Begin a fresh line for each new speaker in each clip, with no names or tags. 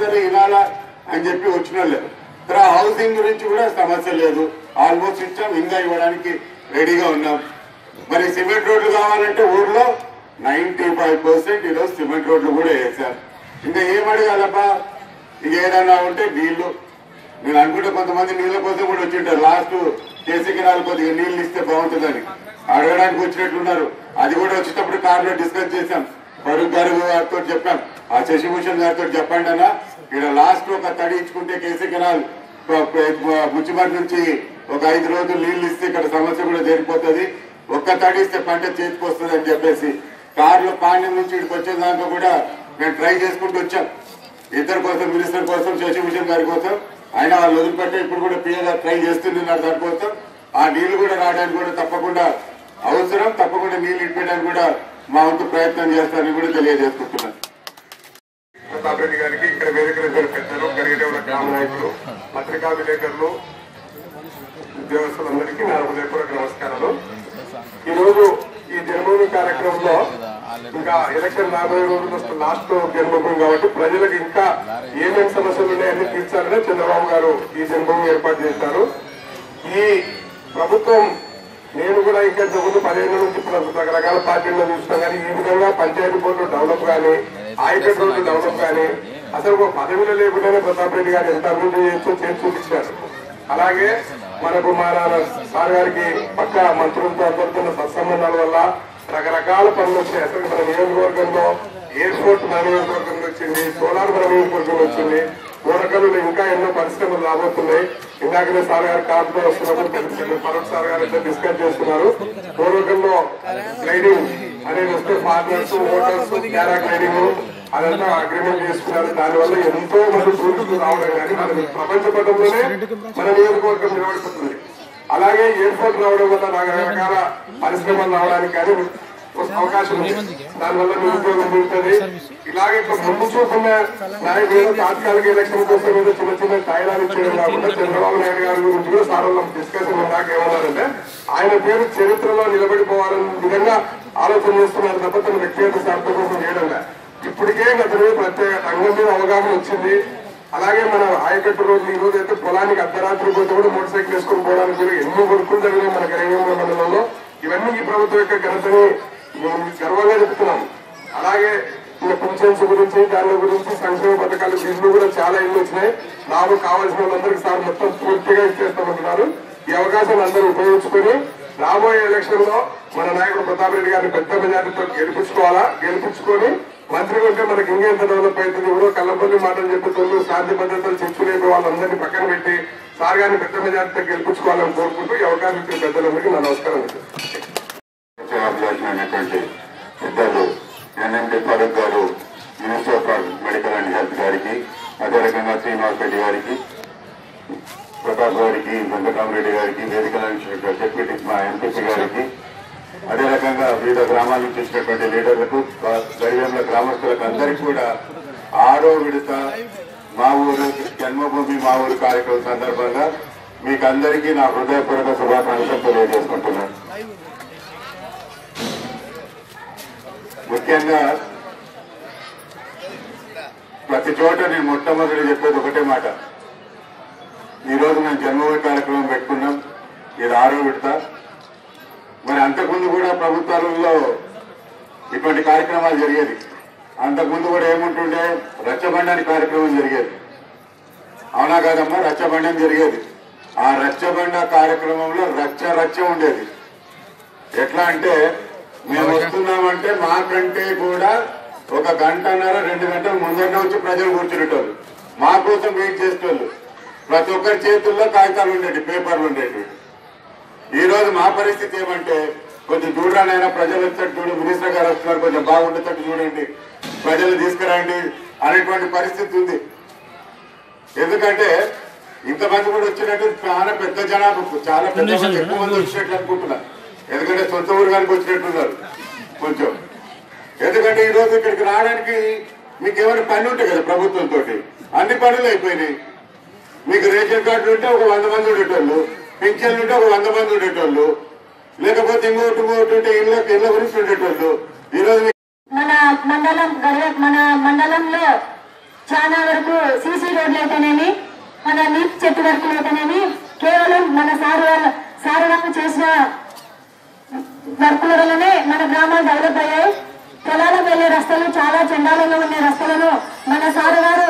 మాట్లాడతారు వినాలా అని చెప్పి వచ్చిన లేదు తర్వాత హౌసింగ్ గురించి కూడా సమస్య లేదు. ఆల్మోస్ట్ ఇచ్చాం ఇంకా ఇవ్వడానికి రెడీగా ఉన్నాం. మరి సిమెంట్ రోడ్లు కావాలంటే ఊర్లో నైన్టీ ఫైవ్ పర్సెంట్ ఈరోజు సిమెంట్ రోడ్లు కూడా వేశారు. ఇంకా ఏం అడగాలబ్బా? ఏదైనా ఉంటే నీళ్ళు. నేను అనుకుంటే కొంతమంది నీళ్ళ కోసం కూడా వచ్చింటారు లాస్ట్ కేసీ కెనాల్ కొద్దిగా నీళ్ళు ఇస్తే బాగుంటుందని. అడగడానికి వచ్చినట్లున్నారు. అది కూడా వచ్చేటప్పుడు కార్లో డిస్కస్ చేశాం. ఫరూక్ గారు గారితో చెప్పాం. ఆ శశిభూషణ్ గారితో చెప్పండి అన్న. ఇక్కడ లాస్ట్ ఒక తడి ఇచ్చుకుంటే కేసీ కెనాల్ ముచ్చిమటి నుంచి ఒక ఐదు రోజులు నీళ్ళు ఇస్తే ఇక్కడ సమస్య కూడా జరిగిపోతుంది. ఒక్క తడిస్తే పంట చేతికొస్తుంది అని చెప్పేసి కార్లో పాండ్యం నుంచి ఇక్కడికి దాంట్లో కూడా మేము ట్రై చేసుకుంటూ వచ్చాం. ఇద్దరు కోసం మినిస్టర్ కోసం శశిభూషణ్ గారి కోసం. ఆయన వాళ్ళు వదిలిపెట్టే ఇప్పుడు కూడా పిఎల్ఆర్ ట్రై చేస్తున్నారు దానికోసం ఆ నీళ్ళు కూడా రావడానికి కూడా తప్పకుండా అవసరం. తప్పకుండా నీళ్ళు ఇప్పడానికి కూడా మా వంతు ప్రయత్నం చేస్తారని కూడా తెలియజేసుకుంటున్నాను.
గారికి ఇక్కడ వేదిక పెద్దలు గరిగడేవుల గ్రామ నాయకులు పత్రికా విలేకరులు ఉద్యోగస్తులందరికీ నా హృదయపూర్వక నమస్కారాలు. ఈరోజు ఈ జన్మభూమి కార్యక్రమంలో ఇంకా ఎలక్షన్ రాబోయే రోజులు లాస్ట్ జన్మభూమి కాబట్టి ప్రజలకు ఇంకా ఏమేమి సమస్యలు ఉన్నాయని తీర్చాలని చంద్రబాబు గారు ఈ జన్మభూమి ఏర్పాటు చేశారు. ఈ ప్రభుత్వం నేను కూడా ఇంకా చెబుతూ పదిహేను నుంచి రకరకాల పార్టీల్లో చూస్తున్నాం. కానీ ఈ విధంగా పంచాయతీ బోర్డు డెవలప్ కానీ ఆయకట్ రోడ్డు డెవలప్ కానీ అసలు ఒక పదవిలో లేకుండానే ప్రతాప్ రెడ్డి గారు ఎంత అభివృద్ధి చేస్తూ చేసి చూపించారు. అలాగే మనకు మన సార్ గారికి పక్క మంత్రులతో అందరితో సత్సంబంధాల వల్ల రకరకాల పనులు వచ్చాయి. అసలు మన నియోజకవర్గంలో ఎయిర్పోర్ట్ మన నియోజకవర్గంలో వచ్చింది సోలార్ మన నియోజకవర్గంలో వచ్చింది. కోరకలు ఇంకా ఎన్నో పరిశ్రమలు రాబోతున్నాయి. ఇందాకనే సార్ గారు కార్లో వస్తున్నప్పుడు తెలిసింది. ఫరూక్ సార్ గారు ఇద్దరు డిస్కస్ చేస్తున్నారు. పూర్వకంలో గ్లైడింగ్ అనేది వస్తే ఫార్మర్స్ మోటార్స్ పారాగ్లైడింగ్ అదంతా అగ్రిమెంట్ చేసుకున్నారు. దానివల్ల ఎంతో మంది టూరిస్టులు రావడం కానీ మన ప్రపంచ పటంలోనే మన నియోజకవర్గం నిలబడిపోతుంది అలాగే ఎయిర్పోర్ట్ రావడం వల్ల రకరకాల పరిశ్రమలు రావడానికి కానీ అవకాశం ఉంది. దానివల్ల నిరుద్యోగం పెరుగుతుంది. ఇలాగే ఇప్పుడు ముందు చూపున్న నాయకులు తాత్కాలిక ఎలక్షన్ కోసం ఏదో చిన్న చిన్న తాయిలాలు ఇచ్చేయడం కాకుండా చంద్రబాబు నాయుడు గారి గురించి కూడా సార్ వాళ్ళ డిస్కషన్ ఇందాక ఏమన్నారంటే ఆయన పేరు చరిత్రలో నిలబడిపోవాలనే విధంగా ఆలోచన చేస్తున్నారు తప్ప తన వ్యక్తిగత స్వార్థ కోసం చేయడం. ఇప్పటికే గత రోజు ప్రత్యేక రంగం మీద అవగాహన వచ్చింది. అలాగే మన ఆయకట్టు రోజు ఈ రోజు అయితే పొలానికి అర్ధరాత్రి పోతే కూడా మోటార్ సైకిల్ వేసుకొని పోవడానికి కూడా ఎన్నో కొడుకులు జరిగినాయి మన గరిగంలో మండలంలో. ఇవన్నీ ఈ ప్రభుత్వం యొక్క ఘనతని గర్వంగా చెప్తున్నాం అలాగే ఇంకా పింఛన్స్ గురించి దాని గురించి సంక్షేమ పథకాలు ఇల్లు కూడా చాలా ఇల్లు వచ్చినాయి. నాకు కావాల్సిన వాళ్ళందరికీ సార్ మొత్తం పూర్తిగా ఇచ్చేస్తామంటున్నారు. ఈ అవకాశాన్ని అందరూ ఉపయోగించుకొని రాబోయే ఎలక్షన్లో మన నాయకుడు ప్రతాప్ రెడ్డి గారిని పెద్ద మెజార్టీతో గెలిపించుకోవాలా? గెలిపించుకొని మంత్రి ఉంటే మనకి ఇంకెంత డెవలప్ అవుతుంది? ఎవరో కళ్ళపల్లి మాటలు చెప్పేటోళ్ళు శాంతి భద్రతలు చెప్పుకునే వాళ్ళందరినీ పక్కన పెట్టి సార్ గారిని పెద్ద మెజార్టీతో గెలిపించుకోవాలని కోరుకుంటూ ఈ అవకాశం ఇచ్చిన పెద్దలందరికీ నా నమస్కారం.
అభిలాషమైనటువంటి పెద్దలు NMD Farooq garu minister of medical and health గారికి అదే రకంగా శ్రీనివాస్ రెడ్డి గారికి ప్రతాప్ గారికి వెంకటరామరెడ్డి గారికి వేదికల నుంచి డిప్యూటీ మా ఎంపీసీ గారికి అదే రకంగా వివిధ గ్రామాల నుంచి వచ్చినటువంటి లీడర్లకు దైవంలో గ్రామస్తులకు అందరికీ కూడా ఆరో విడత మా ఊరు జన్మభూమి మా ఊరు కార్యక్రమం సందర్భంగా మీకు అందరికీ నా హృదయపూర్వక శుభాకాంక్షలు తెలియజేసుకుంటున్నాను ముఖ్యంగా ప్రతి చోట నేను మొట్టమొదటి చెప్పేది ఒకటే మాట. ఈ రోజు మేము జన్మభూమి కార్యక్రమం పెట్టుకున్నాం. ఇది ఆరో విడత. మరి అంతకుముందు కూడా ప్రభుత్వాలలో ఇటువంటి కార్యక్రమాలు జరిగేది. అంతకుముందు కూడా ఏముంటుండే? రచ్చబండని కార్యక్రమం జరిగేది. అవునా కాదమ్మా? రచ్చబండం జరిగేది. ఆ రచ్చబండ కార్యక్రమంలో రచ్చ రచ్చ ఉండేది. ఎట్లా అంటే మేము వస్తున్నామంటే మాకంటే కూడా ఒక గంటన్నర రెండు గంటల ముందర వచ్చి ప్రజలు కూర్చునేటోళ్ళు. మా కోసం వెయిట్ చేసేటోళ్ళు. ప్రతి ఒక్కరి చేతుల్లో కాగితాలు ఉండేవి పేపర్లు ఉండేవి ఈ రోజు మా పరిస్థితి ఏమంటే కొంచెం చూడరానైనా ప్రజలు వచ్చేటట్టు చూడు మినిస్టర్ గారు వస్తున్నారు కొంచెం బాగుండేటట్టు చూడండి ప్రజలు తీసుకురండి అనేటువంటి పరిస్థితి ఉంది. ఎందుకంటే ఇంతమంది కూడా వచ్చినట్టు చాలా పెద్ద జనాభా చాలా పెద్ద మంది ఎక్కువ మంది వచ్చినట్లు అనుకుంటున్నారు. ఎందుకంటే సొంత ఊరుగానికి వచ్చినట్టున్నారు కొంచెం. ఎందుకంటే ఈ రోజు ఇక్కడికి రావడానికి మీకు ఏమైనా పని ఉంటాయి కదా ప్రభుత్వంతో అన్ని పనులు అయిపోయినాయి. మీకు రేషన్ కార్డులు ఉంటే ఒక వంద మంది ఉండేటోళ్ళు. పింఛన్లు ఉంటే ఒక వంద మంది ఉండేటోళ్ళు లేకపోతే ఇంకోటి ఇంకోటి ఉంటే ఇళ్ళ ఇళ్ళ గురించి ఉండేటోళ్ళు. ఈ రోజు
మన మండలం మన మండలంలో చాలా వరకు సీసీ రోడ్లు అయితేనేమి మన నీటి చెట్టు వరకు అయితేనేమి కేవలం మన సారు సారు వాళ్ళు చేసిన వర్కుల వల్లనే మన గ్రామాలు డెవలప్ అయ్యాయి. పొలాలకు వెళ్ళే రస్తలు చాలా చండాలంగా ఉండే రస్తలను మన సారు గారు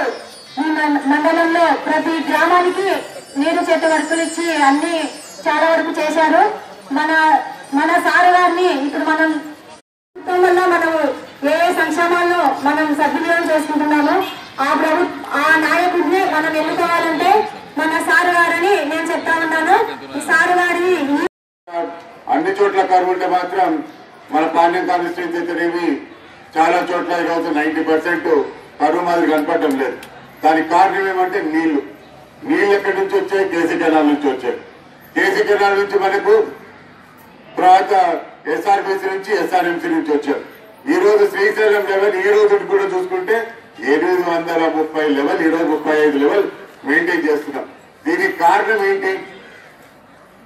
మండలంలో ప్రతి గ్రామానికి నీరు చెట్టు వర్కులు ఇచ్చి అన్ని చాలా వరకు చేశారు. మన మన సారు గారిని ఇప్పుడు మనం వల్ల మనము ఏ ఏ సంక్షేమాల్లో మనం సద్వినియోగం చేసుకుంటున్నామో ఆ ప్రభు ఆ నాయకుడిని మనం ఎన్నుకోవాలంటే మన సారు గారని నేను చెప్తా ఉన్నాను. ఈ సారు గారిని
అన్ని చోట్ల కరువు ఉంటే మాత్రం మన పాండ్యం కాన్స్టిట్యూన్సీ అయితేనేమి చాలా చోట్ల ఈరోజు నైన్టీ పర్సెంట్ కరువు మాదిరి కనపడటం లేదు. దానికి కారణం ఏమంటే నీళ్ళు. నీళ్ళు ఎక్కడి నుంచి వచ్చాయి? కేసీ కెనాల్ నుంచి వచ్చాయి. కేసీ కెనాల్ నుంచి మనకు తర్వాత ఎస్ఆర్బిసి నుంచి ఎస్ఆర్ఎంసీ నుంచి వచ్చారు. ఈ రోజు శ్రీశైలం లెవెల్ ఈ రోజు కూడా చూసుకుంటే ఎనిమిది వందల ముప్పై లెవెల్ ఈ రోజు ముప్పై ఐదు లెవెల్ మెయింటైన్ చేస్తున్నాం. దీనికి కారణం ఏంటి?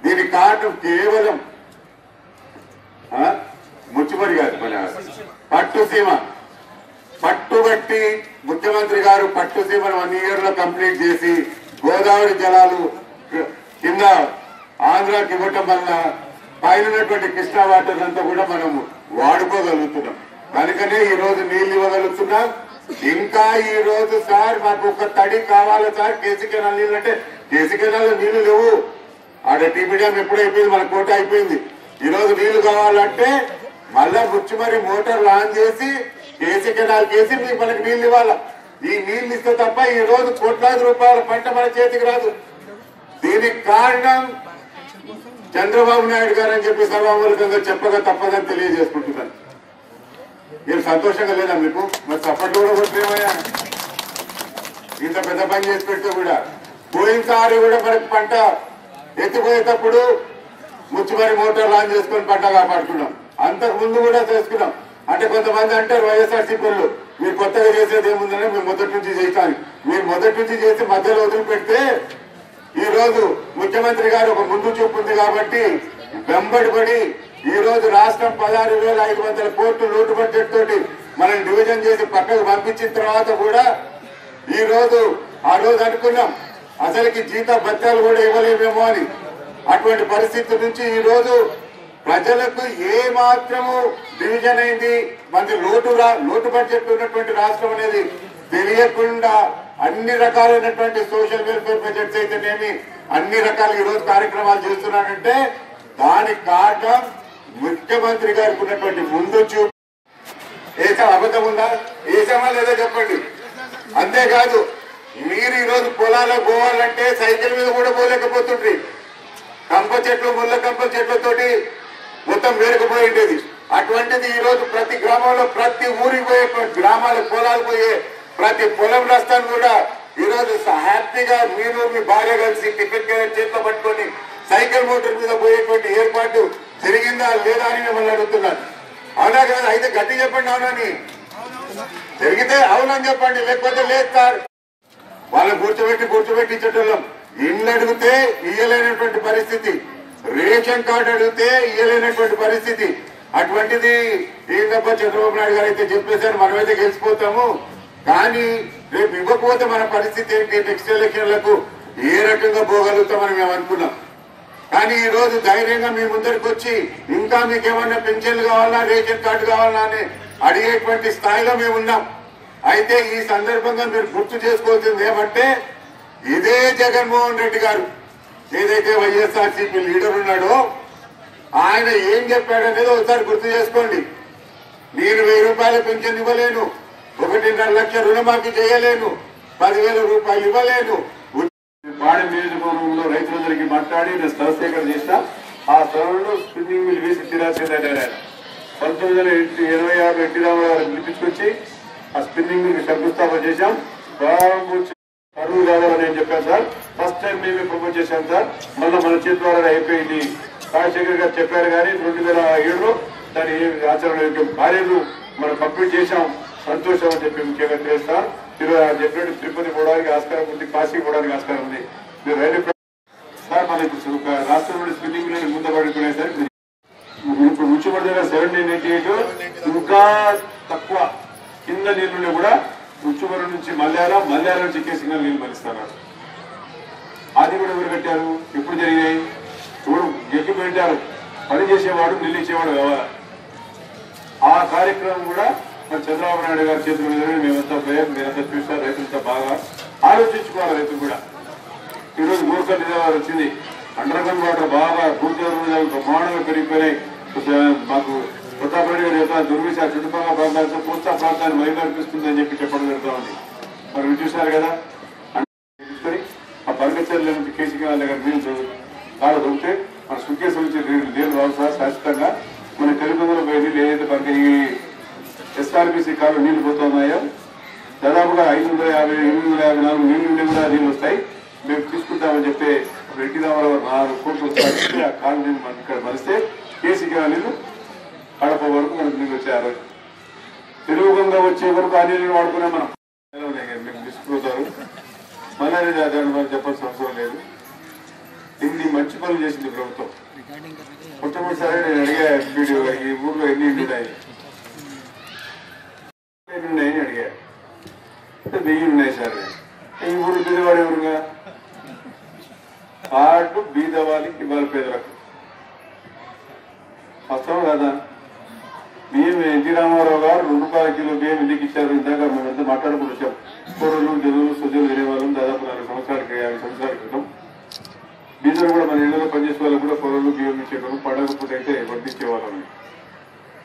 దీనికి కారణం కేవలం ఆ? ముచ్చుమరి గారు మన పట్టుసీమ పట్టుబట్టి ముఖ్యమంత్రి గారు పట్టుసీమను వన్ ఇయర్లో కంప్లీట్ చేసి గోదావరి జలాలు కింద ఆంధ్రాకి ఇవ్వటం వల్ల పైనటువంటి కృష్ణా వాటర్ అంతా కూడా మనం వాడుకోగలుగుతున్నాం. కనుకనే ఈ రోజు నీళ్ళు ఇవ్వగలుగుతున్నాం. ఇంకా ఈ రోజు సార్ మాకు ఒక తడి కావాలి సార్. కేసీ కెనాల్ నీళ్ళు అంటే కేసీ కెనాల్ నీళ్ళు లేవు. ఆడ టీపీ డ్యామ్ ఎప్పుడు అయిపోయింది మన కోట అయిపోయింది. ఈ రోజు నీళ్ళు కావాలంటే మళ్ళా ముచ్చుమరి మోటార్లు ఆన్ చేసి కేసీ కెనాల్ కేసి మీకు మనకి నీళ్ళు ఇవ్వాలా? ఈ నీళ్ళు ఇస్తే తప్ప ఈ రోజు కోట్లాది రూపాయల పంట మన చేతికి రాదు. దీనికి కారణం చంద్రబాబు నాయుడు గారు అని చెప్పి సభామూలకంగా చెప్పగా తప్పదని తెలియజేసుకుంటున్నాను. మీరు సంతోషంగా లేదా మీకు? మరి చప్పట్లు కూడా కొట్టేమయ్యా ఇంత పెద్ద పని చేసి పెడితే కూడా. పోయినసారి కూడా మనకి పంట ఎత్తిపోయేటప్పుడు ముచ్చుమరి మోటార్ లాంచ్ చేసుకొని పంట కాపాడుకున్నాం. అంతకు ముందు కూడా చేసుకున్నాం. అంటే కొంతమంది అంటారు వైఎస్ఆర్సీ పనులు. మీరు కొత్తగా చేసేది ఏముందని మేము మొదటి నుంచి చేస్తాను మీరు మొదటి నుంచి చేసి మధ్యలో వదిలిపెడితే ఈ రోజు ముఖ్యమంత్రి గారు ఒక ముందు చూపు ఉంది కాబట్టి వెంబడిపడి ఈ రోజు రాష్ట్రం పదహారు వేల ఐదు వందల కోట్లు లోటు బడ్జెట్ తోటి మనం డివిజన్ చేసి పక్కకు పంపించిన తర్వాత కూడా ఈ రోజు ఆ రోజు అనుకున్నాం అసలుకి జీత భత్యాలు కూడా ఇవ్వలేమేమో అని. అటువంటి పరిస్థితి నుంచి ఈ రోజు ప్రజలకు ఏ మాత్రము డివిజన్ అయింది మంది లోటు లోటు బడ్జెట్ ఉన్నటువంటి రాష్ట్రం అనేది తెలియకుండా అన్ని రకాలైనటువంటి సోషల్ వెల్ఫేర్ బడ్జెట్స్ అయితేనేమి అన్ని రకాల ఈరోజు కార్యక్రమాలు చేస్తున్నాడంటే దానికి కారణం ముఖ్యమంత్రి గారికి ఉన్నటువంటి ముందు చూపు ఏసా అబద్ధం ఉందా? ఏసామా లేదా చెప్పండి. అంతేకాదు మీరు ఈరోజు రోజు పొలాలకు పోవాలంటే సైకిల్ మీద కూడా పోలేకపోతుండ్రి. కంప చెట్లు ముళ్ళ కంప చెట్లతోటి మొత్తం వేరుకుపోయి ఉండేది. అటువంటిది ఈ రోజు ప్రతి గ్రామంలో ప్రతి ఊరికి పోయే గ్రామాల పొలాలు పోయే ప్రతి పొలం రస్తాను కూడా ఈరోజు హ్యాపీగా మీరు మీ భార్య కలిసి టిఫిన్ చేతిలో పట్టుకొని సైకిల్ మోటార్ మీద పోయేటువంటి ఏర్పాటు జరిగిందా లేదా అని మిమ్మల్ని అడుగుతున్నాను. అవునా కదా? అయితే గట్టి చెప్పండి అవునని జరిగితే అవునని చెప్పండి లేకపోతే లేదు సార్. వాళ్ళని కూర్చోబెట్టి కూర్చోబెట్టి ఇచ్చేటోళ్ళం. ఇండ్లు అడిగితే ఇయ్యలేనటువంటి పరిస్థితి. రేషన్ కార్డు అడిగితే ఇవ్వలేనటువంటి పరిస్థితి. అటువంటిది ఏంటప్ప చంద్రబాబు నాయుడు గారు అయితే చెప్పేశారు మనమైతే గెలిచిపోతాము. కానీ రేపు ఇవ్వకపోతే మన పరిస్థితి ఏంటి? నెక్స్ట్ ఎలక్షన్లకు ఏ రకంగా పోగలుగుతామని మేము అనుకున్నాం. కానీ ఈ రోజు ధైర్యంగా మీ ముందరికి వచ్చి ఇంకా మీకు ఏమన్నా పెన్షన్లు కావాలా రేషన్ కార్డు కావాలా అని అడిగేటువంటి స్థాయిలో మేము ఉన్నాం. అయితే ఈ సందర్భంగా మీరు గుర్తు చేసుకోవాల్సింది ఏమంటే ఇదే జగన్మోహన్ రెడ్డి గారు ఏదైతే వైఎస్ఆర్సీపీ లీడర్ ఉన్నాడో ఆయన ఏం చెప్పాడనేది ఒకసారి గుర్తు చేసుకోండి. నేను వెయ్యి రూపాయల పెన్షన్ ఇవ్వలేను. ఒకటిన్నర లక్ష రుణమాఫీ చేయలేను. పదివేల రూపాయలు ఇవ్వలేను.
పాడి నియోజకవర్గంలో రైతులందరికీ మాట్లాడి నేను స్థల సేకరణ చేసిన ఆ స్థలంలో స్పిన్నింగ్ మిల్ వేసి తీరాల్సిందే ఆయన. పంతొమ్మిది వందల ఇరవై ఆరు ఎన్టీ రామారావు గారు పిలిపించుకొచ్చి ఆ స్పిన్నింగ్ మిల్ శంకుస్థాపన చేశాం. ప్రారంభం పదవి కావాలని నేను చెప్పాను సార్. ఫస్ట్ టైం మేమే ప్రపోజ్ చేశాను సార్. మళ్ళీ మన చేతి ద్వారా అయిపోయింది. రాజశేఖర్ గారు చెప్పారు కానీ రెండు వేల ఏడులో దాని ఆచరణ భార్యలు మనం కంప్లీట్ చేశాం. సంతోషం అని చెప్పి ముఖ్యంగా తెలియస్తారు ఈరోజు చెప్పినట్టు తిరుపతి పోవడానికి ఆస్కారం ఉంది కాశీ పోవడానికి ఆస్కారం ఉంది. మీరు రైలు సార్ మనకి రాష్ట్రంలో స్పిన్నింగ్లో ముందపడుకునేసరికి ఇప్పుడు ముచ్చిపడిన సెవెంటీన్ ఎయిటీ ఎయిట్ ఇంకా తక్కువ. కింద నీళ్ళు కూడా మల్యాల మల్యాల నుంచి కేసీఆర్ నీళ్ళు మలిస్తున్నారు అది కూడా ఎవరు కట్టారు? ఎప్పుడు జరిగాయి? చూడు ఎక్కి పెట్టారు. పని చేసేవాడు నీళ్ళు కావాలి ఆ కార్యక్రమం కూడా మన చంద్రబాబు నాయుడు గారి చేతుల మీదనే మేమంతా పోయాం. మీరంతా చూసారు రైతులంతా బాగా ఆలోచించుకోవాలి రైతులు కూడా. ఈరోజు మూర్ఖ నిజామాబాద్ వచ్చింది. అండర్ గ్రౌండ్ వాటర్ బాగా భూచరువులు ప్రమాణంగా పెరిగిపోయినాయి. మాకు ప్రతాప్ రెడ్డి గారు యొక్క దుర్విశ చుట్టుపక్కల ప్రాంతాలతో పూర్త ప్రాంతాన్ని మరింత అనిపిస్తుంది అని చెప్పి చెప్పడం జరుగుతూ ఉంది. మరి చూశారు కదా? తీసుకొని ఆ బర్గచర్ల నుంచి కేసీగా దగ్గర నీళ్ళు కాలు దొరికితే మన సుకేసు నుంచి నీళ్ళు రావు సార్ శాశ్వతంగా. మన తెలుగులో పోయి నీళ్ళు ఏదైతే మనకి ఈ కాలు నీళ్ళు పోతున్నాయో? దాదాపుగా ఐదు వందల యాభై ఎనిమిది వందల యాభై నాలుగు నీళ్ళు నుండి కూడా నీళ్ళు వస్తాయి. మేము తీసుకుంటామని చెప్తే రెడ్డి రామారావు నాలుగు కోట్లు వస్తాయి. ఆ కాలు నీళ్ళు మనకి ఇక్కడ మరిస్తే కేసీగా నీళ్ళు కడప వరకు మనకు నీళ్ళు వచ్చారు తెలుగు గంగా వచ్చే వరకు ఆ నీళ్ళు వాడుకునే మనం. మీకు తీసుకుపోతారు. అనేది దాని మనం చెప్పాల్సిన అవసరం లేదు. ఇన్ని మంచి పనులు చేసింది ప్రభుత్వం. మొట్టమొదటిసారి నేను అడిగా వీడియో ఈ ఊర్లో ఎన్ని ఉన్నాయి ఎన్ని ఉన్నాయని అడిగా అంటే వెయ్యి ఉన్నాయి సార్ ఈ ఊరు బీదవాడు ఎవరుగా పాటు బీదవాళ్ళకి ఇవ్వాలి పేదలకు వాస్తవం కదా బియ్యం ఎన్టీ రామారావు గారు రెండు రూపాయల మేము ఎందుకు ఇచ్చారు? ఇందాక మేమంతా మాట్లాడుకుని వచ్చాం కూరలు తెలుగు సుజలు వినేవాళ్ళం దాదాపు నాలుగు సంవత్సరాలకి యాభై సంవత్సరాల క్రితం బీజలు కూడా మన ఇళ్ళలో పనిచేసే వాళ్ళు కూడా కూరలు బియ్యం ఇచ్చేవాళ్ళం పండగ పూట అయితే వడ్డించేవాళ్ళం.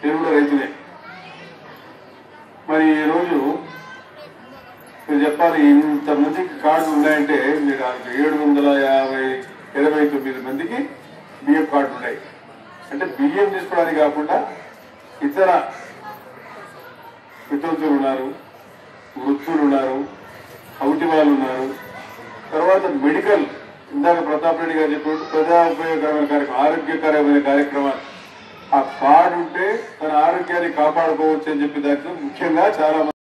నేను కూడా రైతునే. మరి ఈరోజు మీరు చెప్పాలి ఇంతమందికి కార్డులు ఉన్నాయంటే మీరు ఏడు వందల యాభై ఇరవై తొమ్మిది మందికి బియ్యం కార్డులు ఉన్నాయి. అంటే బియ్యం తీసుకోవడానికి కాకుండా ఇతర వితంతులు ఉన్నారు మృత్యులు ఉన్నారు అవుటి వాళ్ళు ఉన్నారు తర్వాత మెడికల్ ఇందాక ప్రతాప్ రెడ్డి గారు చెప్పినట్టు ప్రజా ఉపయోగకరమైన కార్యక్రమం ఆరోగ్యకరమైన కార్యక్రమాలు ఆ కార్డు ఉంటే తన ఆరోగ్యాన్ని కాపాడుకోవచ్చు అని చెప్పి దాంట్లో ముఖ్యంగా చాలా